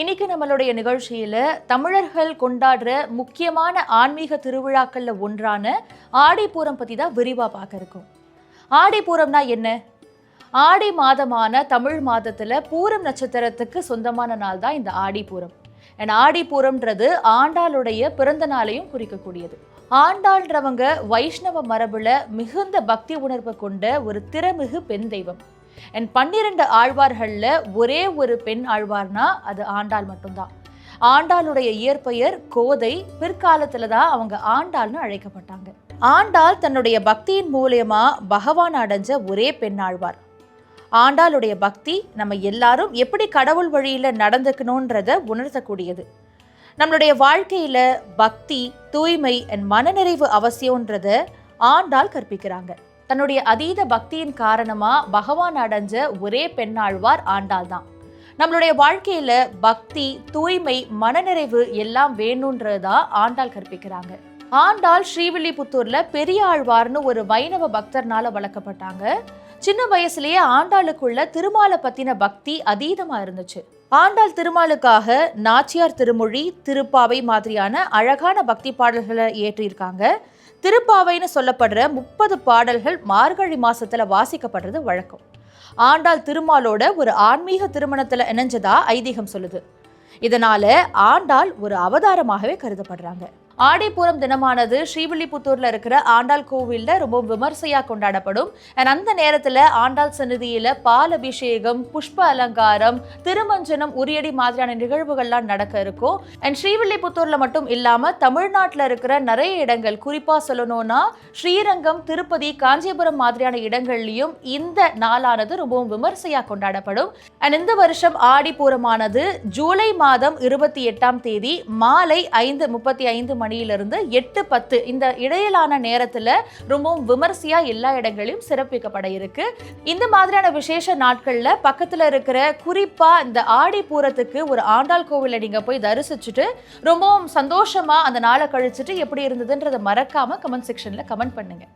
இன்னைக்கு நம்மளுடைய நிகழ்ச்சியில் தமிழர்கள் கொண்டாடுற முக்கியமான ஆன்மீக திருவிழாக்களில் ஒன்றான ஆடிப்பூரம் பற்றி தான் விரிவாக பார்க்க இருக்கோம். ஆடிப்பூரம்னா என்ன? ஆடி மாதமான தமிழ் மாதத்தில் பூரம் நட்சத்திரத்துக்கு சொந்தமான நாள் தான் இந்த ஆடிப்பூரம். அண்ட் ஆடிப்பூரம்ன்றது ஆண்டாளுடைய பிறந்த நாளையும் குறிக்கக்கூடியது. ஆண்டாள்ன்றவங்க வைஷ்ணவ மரபுல மிகுந்த பக்தி உணர்வு கொண்ட ஒரு திறமிகு பெண் தெய்வம். அண்ட் பன்னிரண்டு ஆழ்வார்களில் ஒரே ஒரு பெண் ஆழ்வார்னா அது ஆண்டாள் மட்டும்தான். ஆண்டாளுடைய இயற்பெயர் கோதை பிற்காலத்தில் தான் அவங்க ஆண்டாள்னு அழைக்கப்பட்டாங்க. ஆண்டாள் தன்னுடைய பக்தியின் மூலயமா பகவான் அடைஞ்ச ஒரே பெண் ஆழ்வார். ஆண்டாளுடைய பக்தி நம்ம எல்லாரும் எப்படி கடவுள் வழியில் நடந்துக்கணுன்றத உணர்த்தக்கூடியது. நம்மளுடைய வாழ்க்கையில் பக்தி தூய்மை அண்ட் மனநிறைவு அவசியம்ன்றத ஆண்டாள் கற்பிக்கிறாங்க. தன்னுடைய அதீத பக்தியின் காரணமாக பகவான் அடைஞ்ச ஒரே பெண்ணாழ்வார் ஆண்டாள் தான். நம்மளுடைய வாழ்க்கையில பக்தி தூய்மை மனநிறைவு எல்லாம் வேணுன்றதா ஆண்டாள் கற்பிக்கிறாங்க. ஆண்டாள் ஸ்ரீவில்லிபுத்தூர்ல பெரிய ஆழ்வார்னு ஒரு வைணவ பக்தர்னால வளர்க்கப்பட்டாங்க. சின்ன வயசுலயே ஆண்டாளுக்குள்ள திருமாலை பத்தின பக்தி அதீதமா இருந்துச்சு. ஆண்டாள் திருமாலுக்காக நாச்சியார் திருமொழி திருப்பாவை மாதிரியான அழகான பக்தி பாடல்களை ஏற்றியிருக்காங்க திருப்பாவைன்னு சொல்லப்படுற முப்பது பாடல்கள் மார்கழி மாசத்துல வாசிக்கப்படுறது வழக்கம். ஆண்டாள் திருமாலோட ஒரு ஆன்மீக திருமணத்துல இணைஞ்சதா ஐதீகம் சொல்லுது. இதனால ஆண்டாள் ஒரு அவதாரமாகவே கருதப்படுறாங்க. ஆடிப்பூரம் தினமானது ஸ்ரீவில்லிபுத்தூர்ல இருக்கிற ஆண்டாள் கோவில்ல ரொம்ப விமர்சையா கொண்டாடப்படும். அண்ட் அந்த நேரத்துல ஆண்டாள் சன்னதியில பால் அபிஷேகம் புஷ்ப அலங்காரம் திருமஞ்சனம் உரியடி மாதிரியான நிகழ்வுகள்லாம் நடக்க இருக்கும். அண்ட் ஸ்ரீவில்லிபுத்தூர்ல மட்டும் இல்லாம தமிழ்நாட்டில் இருக்கிற நிறைய இடங்கள் குறிப்பா சொல்லணும்னா ஸ்ரீரங்கம் திருப்பதி காஞ்சிபுரம் மாதிரியான இடங்கள்லயும் இந்த நாளானது ரொம்பவும் விமர்சையா கொண்டாடப்படும். அண்ட் இந்த வருஷம் ஆடிப்பூரமானது ஜூலை மாதம் இருபத்தி எட்டாம் தேதி மாலை ஐந்து முப்பத்தி ஐந்து மணியிலிருந்து எட்டு பத்து. இந்த இடையிலான நேரத்தில் ரொம்பவும் விமர்சையாக எல்லா இடங்களையும் சிறப்பிக்கப்பட இருக்கு. இந்த மாதிரியான விசேஷ நாட்களில் பக்கத்தில் இருக்கிற குறிப்பாக இந்த ஆடி பூரத்துக்கு ஒரு ஆண்டாள் கோவிலை நீங்கள் போய் தரிசிச்சுட்டு ரொம்பவும் சந்தோஷமாக அந்த நாளை கழிச்சிட்டு எப்படி இருந்ததுன்றதை மறக்காமல் கமெண்ட் செக்ஷனில் கமெண்ட் பண்ணுங்கள்